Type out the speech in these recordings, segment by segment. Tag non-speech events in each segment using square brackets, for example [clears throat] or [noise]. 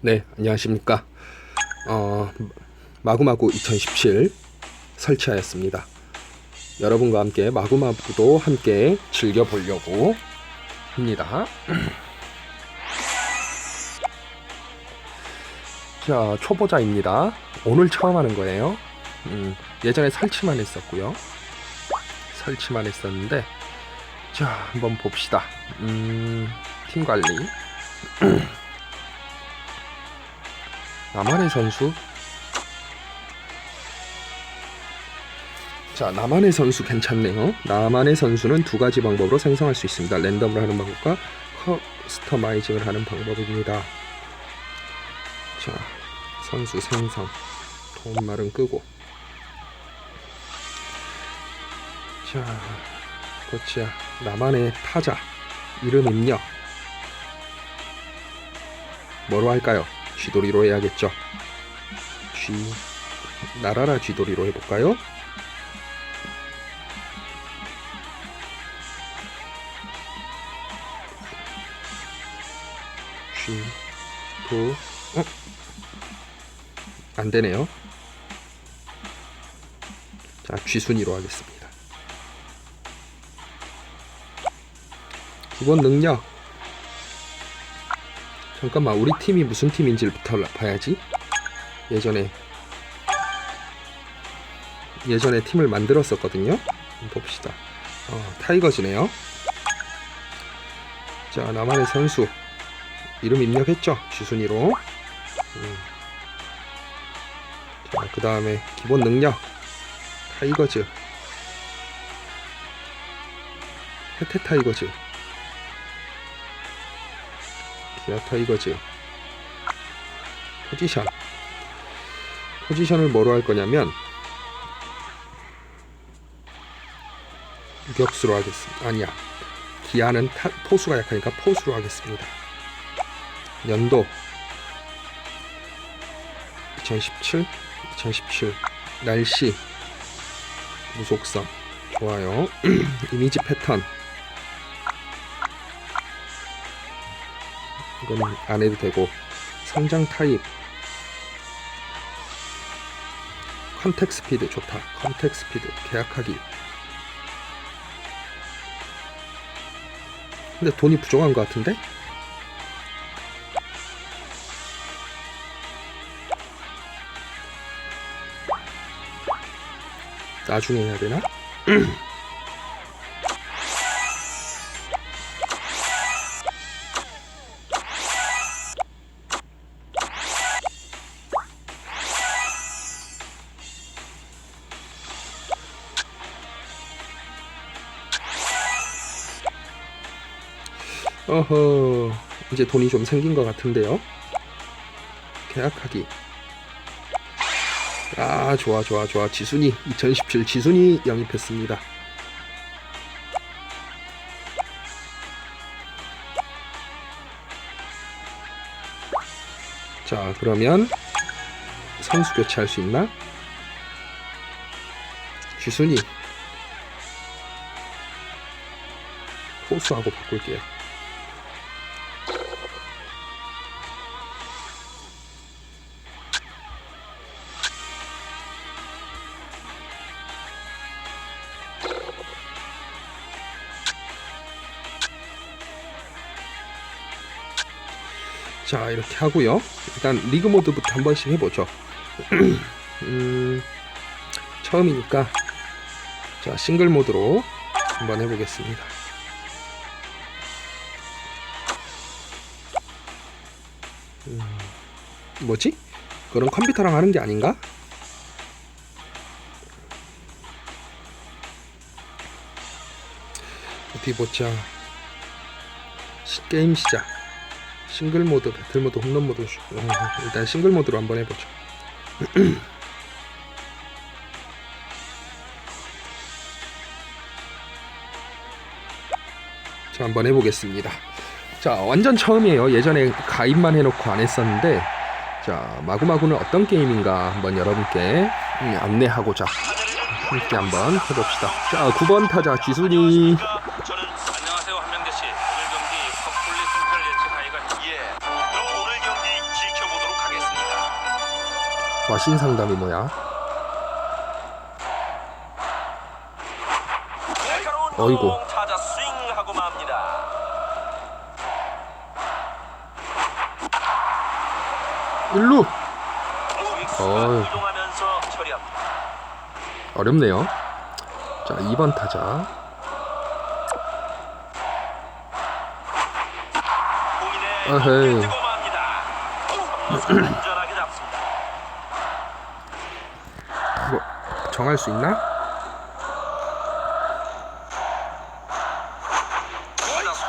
네, 안녕하십니까. 어, 마구마구 2017 설치하였습니다. 여러분과 함께 마구마구도 함께 즐겨보려고 합니다. [clears throat] 자, 초보자입니다. 오늘 처음 하는 거예요. 음, 예전에 설치만 했었고요. 설치만 했었는데, 자, 한번 봅시다. 음, 팀 관리. [clears throat] 나만의 선수. 자, 나만의 선수 괜찮네요. 나만의 선수는 두 가지 방법으로 생성할 수 있습니다. 랜덤으로 하는 방법과 커스터마이징을 하는 방법입니다. 자, 선수 생성. 도움말은 끄고. 자, 그렇지야. 나만의 타자. 이름 입력. 뭐로 할까요? 쥐돌이로 해야겠죠. 쥐 나라라 쥐돌이로 해볼까요? 쥐 도 어? 안 되네요. 자 쥐순이로 하겠습니다. 기본 능력 잠깐만 우리 팀이 무슨 팀인지부터 봐야지. 예전에 예전에 팀을 만들었었거든요. 봅시다. 어, 타이거즈네요. 자 나만의 선수. 이름 입력했죠? 쥐순이로. 음. 자그 다음에 기본 능력. 타이거즈. 혜태 타이거즈 기아 타이거즈 포지션. 포지션을 뭐로 할 거냐면 유격수로 하겠습니다. 아니야. 기아는 타, 포수가 약하니까 포수로 하겠습니다. 연도. 2017 2017 날씨. 무속성. 좋아요. [clears throat] 이미지 패턴 이건 안 해도 되고. 성장 타입. 컨택 스피드 좋다. 컨택 스피드. 계약하기. 근데 돈이 부족한 것 같은데? 나중에 해야 되나? [clears throat] 이제 돈이 좀 생긴 것 같은데요. 계약하기. 아 좋아 좋아 좋아. 지순이 2017 지순이 영입했습니다. 자 그러면 선수 교체할 수 있나? 지순이. 포수하고 바꿀게요 자 이렇게 하고요. 일단 리그 모드부터 한 번씩 해보죠. [clears throat] 음, 처음이니까 자 싱글 모드로 한번 해보겠습니다. 음, 뭐지? 그런 컴퓨터랑 하는 게 아닌가? 어디 보자. 시- 게임 시작 싱글 모드, 배틀 모드, 홈런 모드 어, 일단 싱글 모드로 한번 해보죠. [clears throat] 자 한번 해보겠습니다. 자 완전 처음이에요. 예전에 가입만 해놓고 안 했었는데 자 마구마구는 어떤 게임인가 한번 여러분께 음, 안내하고자 함께 한번 해봅시다. 자 9번 타자 쥐순이 와신 상담이 뭐야? 타자 스윙하고 맙니다. 일루 어이. 어렵네요. 자 2번 타자 어헤이. [clears throat] 어깨 뜨고 맙니다. 삼루수 안전하게 잡습니다. 뭐 정할 수 있나?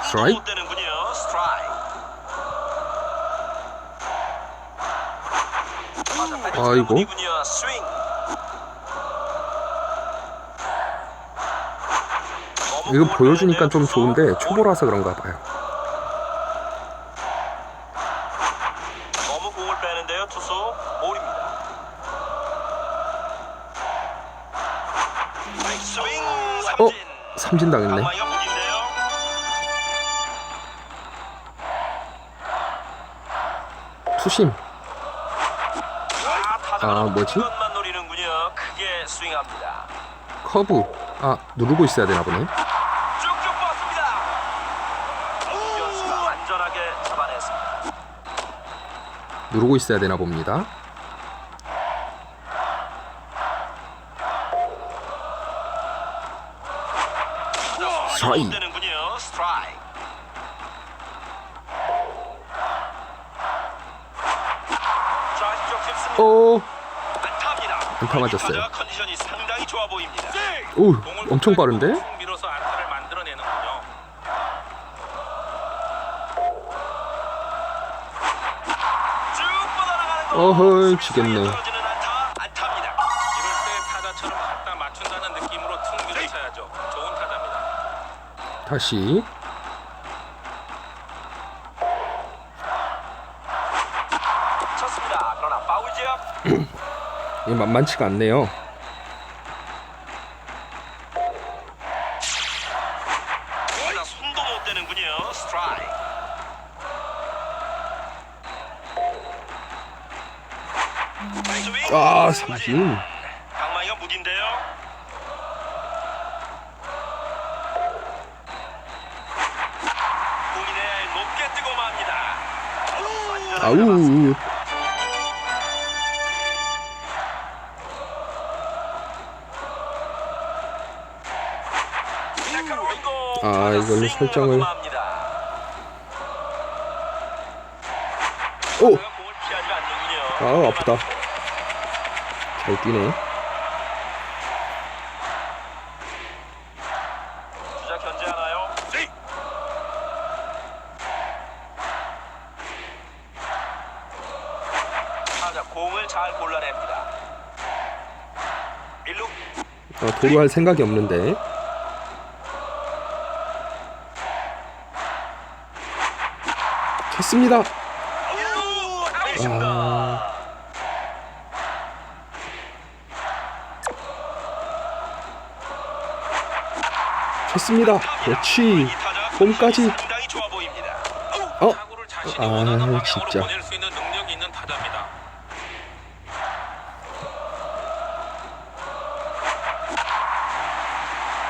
스트라이크? 아이고. 이거 보여주니까 좀. 좋은데 볼. 초보라서 그런가 봐요. 너무 공을 빼는데요. 투수 볼입니다. 스윙 어? 삼진. 당했네. 투심. 아, 아, 뭐지? 커브. 아 누르고 있어야 되나 보네. 누르고 있어야 되나 봅니다. 스트라이크. 되는군요. 스트라이크. 좌측 깊습니다. 오, 안타입니다. 안타 맞았어요. 컨디션이 상당히 좋아 보입니다. 오, 엄청 빠른데? 툭 밀어서 안타를 만들어내는군요. 쭉 뻗어나가는 거. 어허이, 수비 지겠네. 떨어지는 다시. 쳤습니다. 그러나 파울 지역. [clears throat] 이게 만만치가 않네요. 타자 손도 못 대는군요. 스트라이크. 스윙. 아, 삼진. 아우. 아, 이걸로 설정을. 오, 아 아프다. 잘 뛰네. 주자 견제하나요? 타자 공을 잘 골라냅니다. 1루 아, 도루 할 생각이 없는데. 쳤습니다. 1루 아웃입니다. 아. 쳤습니다. 그렇지. 홈까지. 상당히 좋아 보입니다. 어, 타구를 자신이 아, 원하는 방향으로 진짜. 보낼 수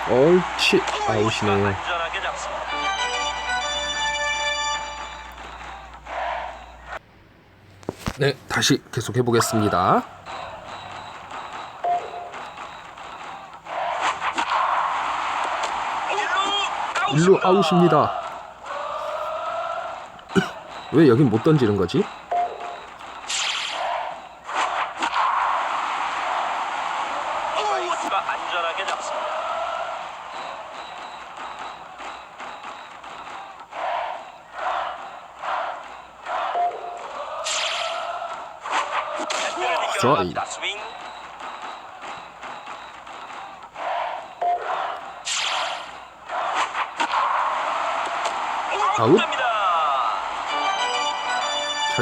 옳지. 아웃이네요. 네, 다시 계속 해 보겠습니다. 일루 아웃입니다. 왜 여긴 못 던지는 거지?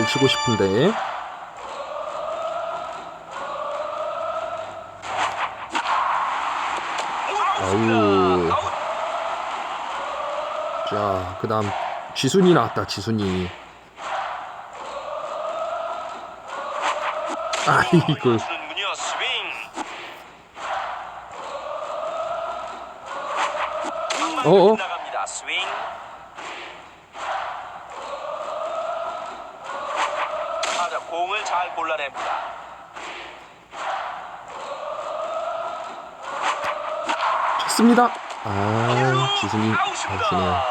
치고 싶은데. 아웃. 자, 그 다음 지순이 나왔다. 지순이. 아이고. 어어. 나갑니다. 스윙. 타자 공을 잘 골라냅니다. 좋습니다. 아, 치네요. 아웃입니다.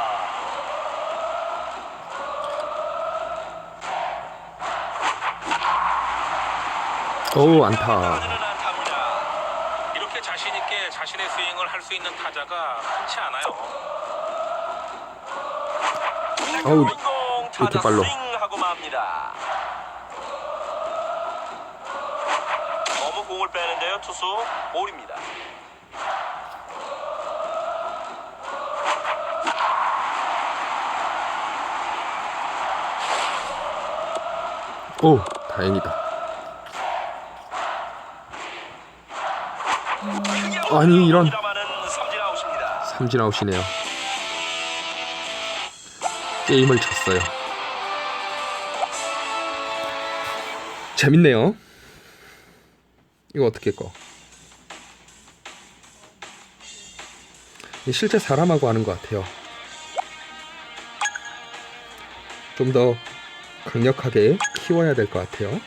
오, 안타. 이렇게 자신 있게 자신의 스윙을 할 수 있는 타자가 흔치 않아요. 어우, 이렇게 빨로. 공을 빼는데요. 투수 볼입니다. 오, 다행이다. 아니, 이런. 삼진 아웃이네요. 게임을 쳤어요. 재밌네요. 이거 어떻게 꺼? 실제 사람하고 하는 것 같아요. 좀 더 강력하게 키워야 될 것 같아요.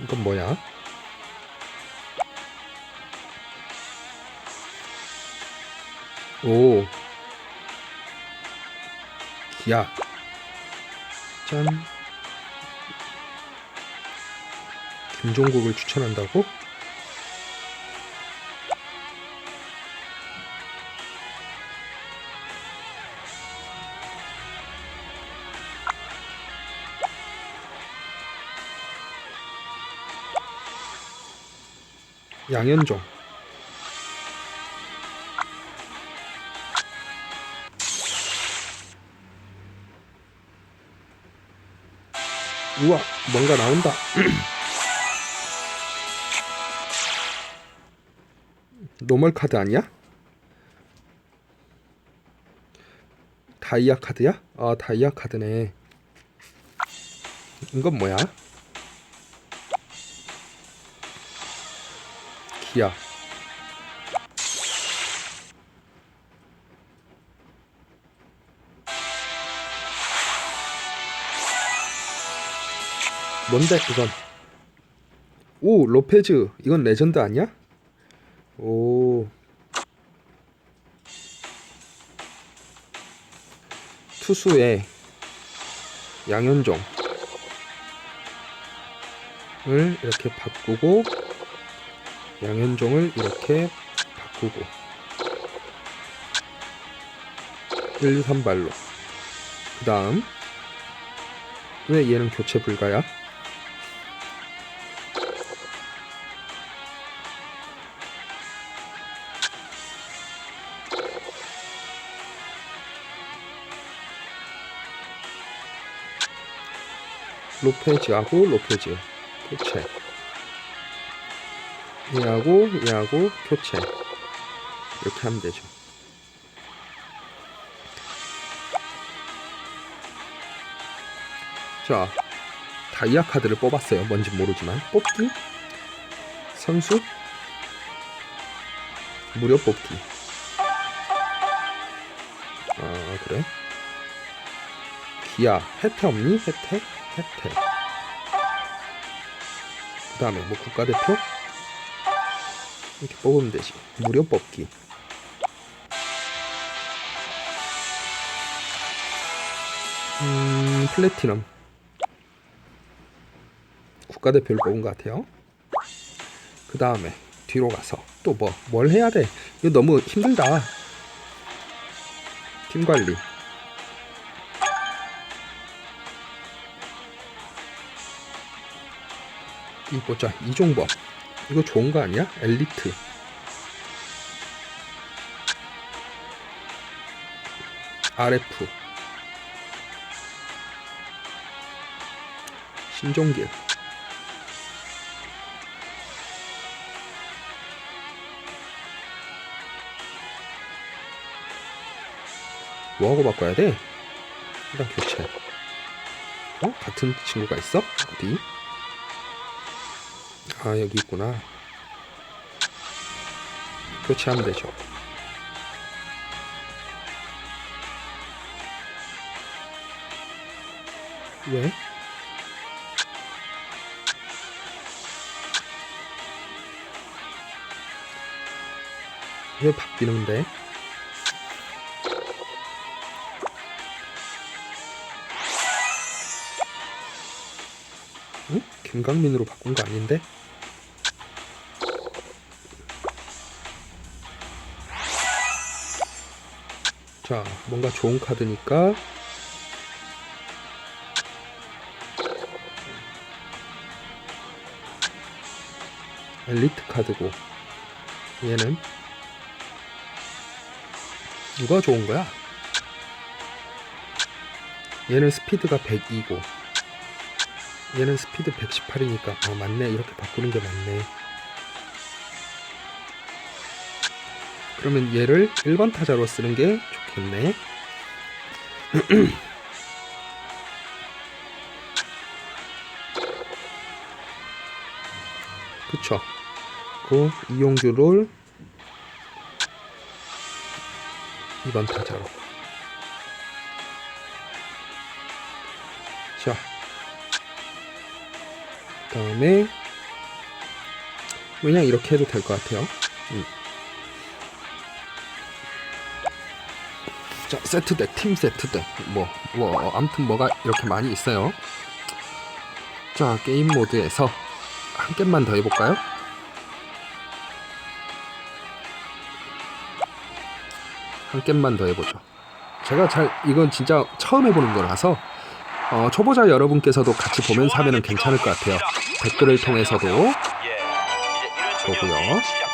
이건 뭐야? 오. 기아. 짠. 김종국을 추천한다고? 양현종. 우와, 뭔가 나온다. [clears throat] 노멀 카드 아니야? 다이아 카드야? 아, 다이아 카드네. 이건 뭐야? 기아. 뭔데 이건? 오 로페즈 이건 레전드 아니야? 오 투수의 양현종을 이렇게 바꾸고 양현종을 이렇게 바꾸고 1, 2, 3발로 그 다음 왜 얘는 교체 불가야? 로페즈하고 로페즈 교체 얘하고 얘하고 교체. 이렇게 하면 되죠. 자 다이아 카드를 뽑았어요. 뭔지 모르지만. 뽑기. 선수. 무료 뽑기. 아 그래? 기아. 혜태 없니? 혜태? 혜태. 그 다음에 뭐 국가대표 이렇게 뽑으면 되지. 무료 뽑기. 음 플래티넘. 국가대표를 뽑은 것 같아요. 그 다음에 뒤로 가서 또 뭐 뭘 해야 돼? 이거 너무 힘들다. 팀 관리. 이 보자. 이종범 이거 좋은 거 아니야? 엘리트 RF 신종길 뭐하고 바꿔야 돼? 일단 교체 어? 같은 친구가 있어? 어디? 아 여기 있구나. 교체하면 되죠. 왜? 왜 바뀌는데? 응? 김강민으로 바꾼 거 아닌데? 자, 뭔가 좋은 카드니까. 엘리트 카드고. 얘는? 누가 좋은 거야? 얘는 스피드가 102고. 얘는 스피드 118이니까. 어 맞네. 이렇게 바꾸는 게 맞네 그러면 얘를 1번 타자로 쓰는 게 좋겠네. [clears throat] 그쵸. 그 이용주를 2번 타자로. 자. 다음에 그냥 이렇게 해도 될 것 같아요 자 세트덱 팀 세트덱 뭐, 뭐 아무튼 뭐가 이렇게 많이 있어요. 자 게임 모드에서 한 겜만 더 해볼까요? 한 겜만 더 해보죠. 제가 잘 이건 진짜 처음 해보는 거라서 어, 초보자 여러분께서도 같이 보면서 하면 괜찮을 것 같아요. 댓글을 통해서도. 예, 이제 1회 보고요.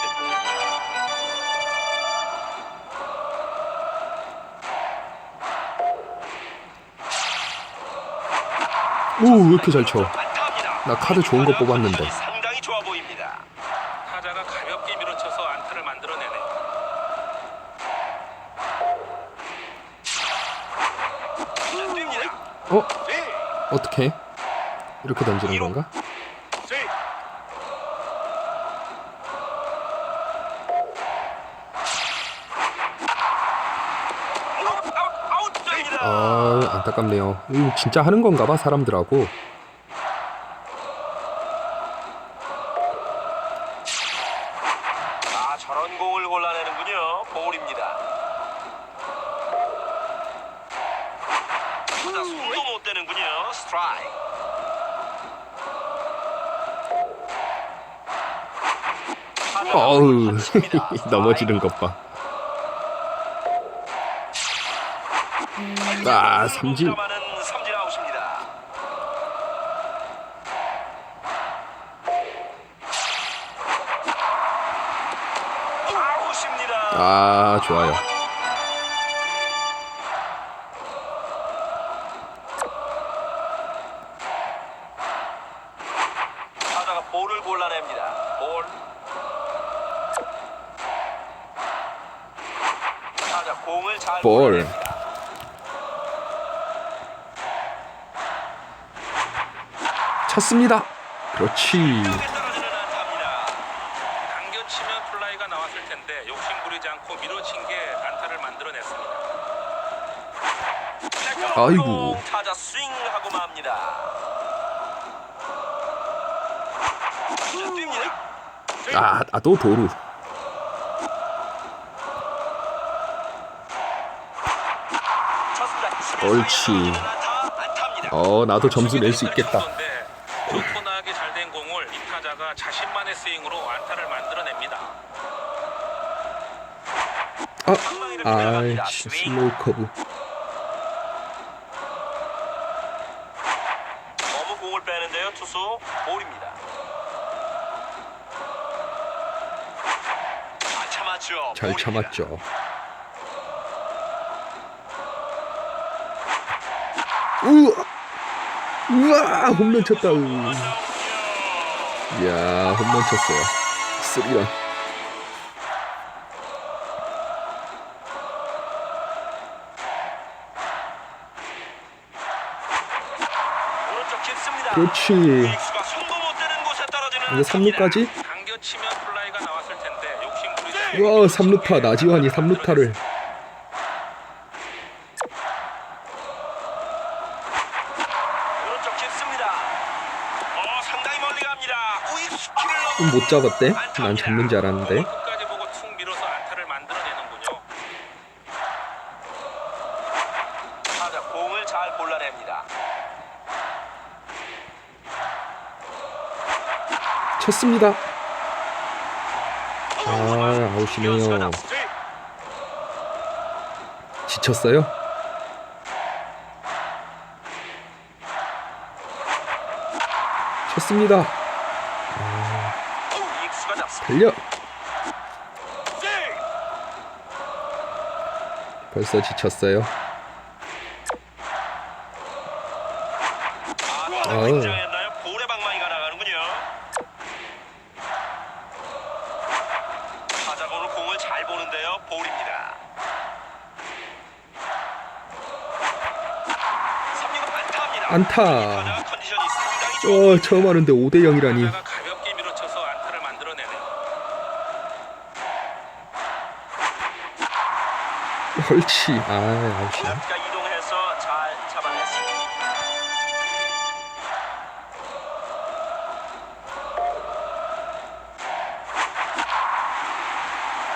오 왜 이렇게 잘쳐 안타입니다. 나 카드 좋은 거 뽑았는데. 상당히 좋아 보입니다. 타자가 가볍게 밀어쳐서 안타를 만들어내네. 어? 어떻게? 이렇게 던지는 건가? 스윙. 아웃, 아웃, 아웃됩니다. 아 안타깝네요 이거 진짜 하는 건가 봐 사람들하고 아, 저런 공을 골라내는군요. 볼입니다. 타자 손도 못 대는군요. 스트라이크. 어우. [laughs] 넘어지는 것 봐 아 삼진 공감하는 삼진 아웃입니다. 아웃입니다. 아 좋아요 타자가 볼을 골라냅니다. 볼. 타자 공을 잘 볼. 골라냅니다. 쳤습니다 그렇지. 당겨치면 플라이가 나왔을 텐데 욕심 부리지 않고 밀어친 게 안타를 만들어냈습니다. 아이고. 공 타자 스윙하고 맙니다. 아, 아, 또 도루. 옳지. 안타입니다. 어 나도 점수 낼 수 있겠다 좋고 나하게 잘 된 공을 이 타자가 자신만의 스윙으로 안타를 만들어냅니다. 아 아이씨 슬로우 커브 너무 공을 빼는데요, 투수 볼입니다. 잘 참았죠. 잘 볼입니다. 참았죠 우와 우와 홈런 쳤다 우. 이야 홈런 쳤어요 쓰리런. 그렇지 이거 3루까지? 당겨치면 플라이가 나왔을 텐데 욕심 부리지 않고 와, 밀어친 3루타 게 나지환이 안타를 3루타를 오른쪽 깊습니다. 어, 상당히 멀리 갑니다. 우익수키를 좀 못 잡았대? 난 잡는 줄 알았는데. 쳤습니다. 아, 아웃이네요. 지쳤어요? 쳤습니다. 달려. 벌써 지쳤어요. 아, 어우. 굉장했나요? 볼의 방망이가 나가는군요. 타자 오늘 공을 잘 보는데요. 볼입니다. 3루가 안타입니다. 안타. 타자 컨디션이 상당히 좋아. 어, 처음 하는데 5대 0이라니. 타자가 가볍게 밀어쳐서 안타를 만들어내네요. 헐치. 아, 아웃이네. 레프트가 이동해서 잘 잡아냈습니다.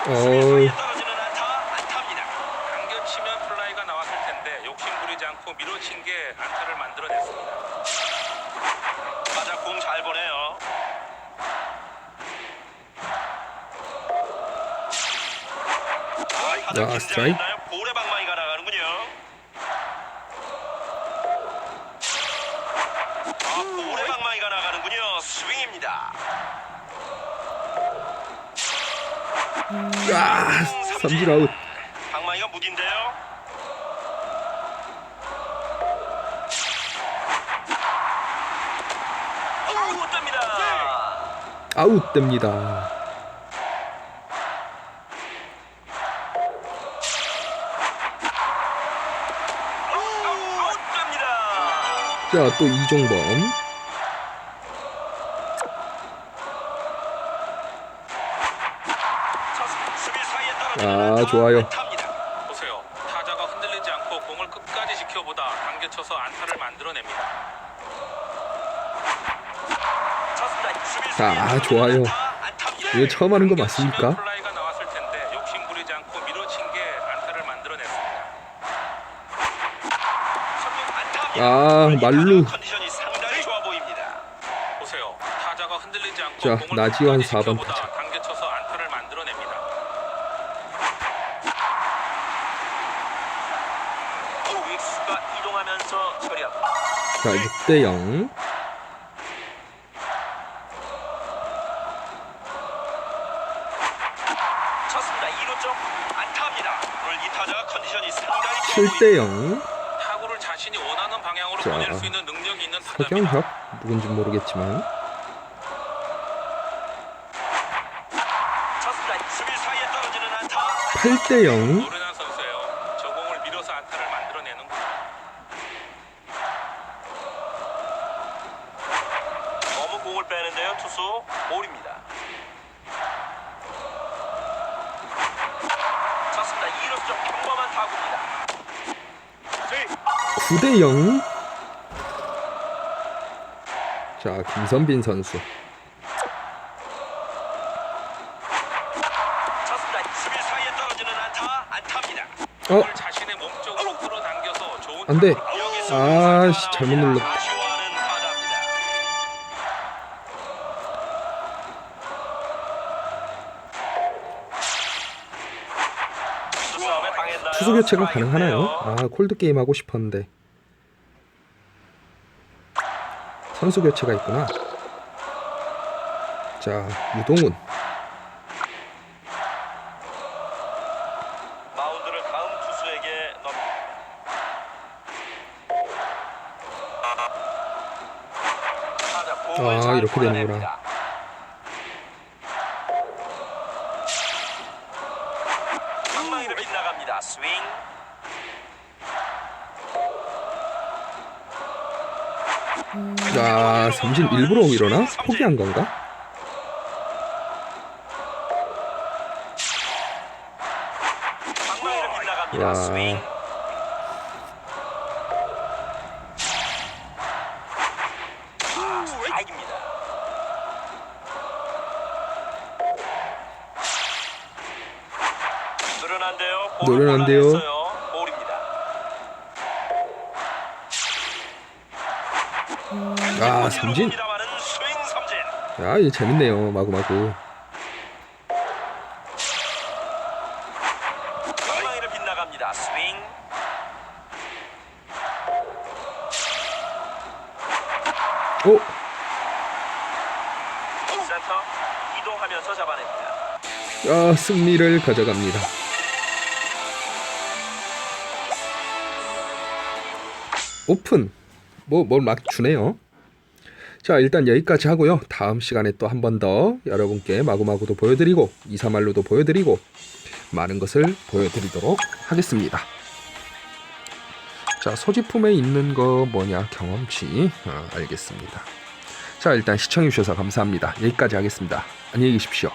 어, 수비수에 떨어지는 안타, 안타입니다. 당겨치면 플라이가 나왔을 텐데 욕심 부리지 않고 밀어친 게 안타를 만들어냈습니다. 타자 공잘 보내요. 아, 야, 스트라이크. 긴장했나요? 볼의 방망이가 나가는군요. 아, 볼의 방망이가 나가는군요. 스윙입니다. 아, 삼진 아웃. 방망이가 무딘데요. 아웃됩니다. 자, 또 이종범. 아, 좋아요. 보세요. 타자가 흔들리지 않고 공을 끝까지 지켜보다 당겨쳐서 안타를 만들어냅니다. 떨어지는 좋아요. 이거 처음 하는 거 맞습니까? 플라이가 나왔을 텐데 욕심 부리지 않고 밀어친 게 안타를 만들어냈습니다. 삼루 안타입니다. 아, 이 말루. 타자가 흔들리지 않고 자, 공을 나지완 끝까지 4번 지켜보다 타자. 당겨쳐서 안타를 만들어냅니다. 우익수가 이동하면서 처리합니다. 자, 6대 0. 쳤습니다. 2루 쪽 안타입니다. 오늘 이 타자가 컨디션이 상당히 좋아 7대 보입니다. 0. 타구를 자신이 원하는 방향으로 자, 보낼 수 있는 능력이 있는 타자입니다. 서경혁 누군지 모르겠지만 쳤습니다. 수비 사이에 떨어지는 안타. 8대 0. 노련한 선수예요. 저 공을 밀어서 안타를 만들어내는군요. 너무 공을 빼는데요. 투수 볼입니다. 쳤습니다. 2루 쪽 평범한 타구입니다. 9대 0. 자, 김선빈 선수. 쳤습니다. 수비 사이에 떨어지는 안타. 안타입니다. 어, 공 투수 교체가 스트라이크인데요. 가능하나요? 아, 콜드 게임 하고 싶었는데. 선수 교체가 있구나. 자, 유동훈. 마운드를 다음 투수에게. 타자 공을 아, 잘 이렇게 되는구나. 골라냅니다. 아, 자, 삼진 일부러 일어나? 포기한 건가? 야. 노련한데요. 노련한데요. 삼진. 야 이거 재밌네요. 마구마구. 오. 센터 이동하면서 잡아냅니다. 아 승리를 가져갑니다. 오픈. 뭐 뭘 막 주네요. 자 일단 여기까지 하고요. 다음 시간에 또 한 번 더 여러분께 마구마구도 보여드리고 이사말로도 보여드리고 많은 것을 보여드리도록 하겠습니다. 자 소지품에 있는 거 뭐냐 경험치 아, 알겠습니다. 자 일단 시청해주셔서 감사합니다. 여기까지 하겠습니다. 안녕히 계십시오.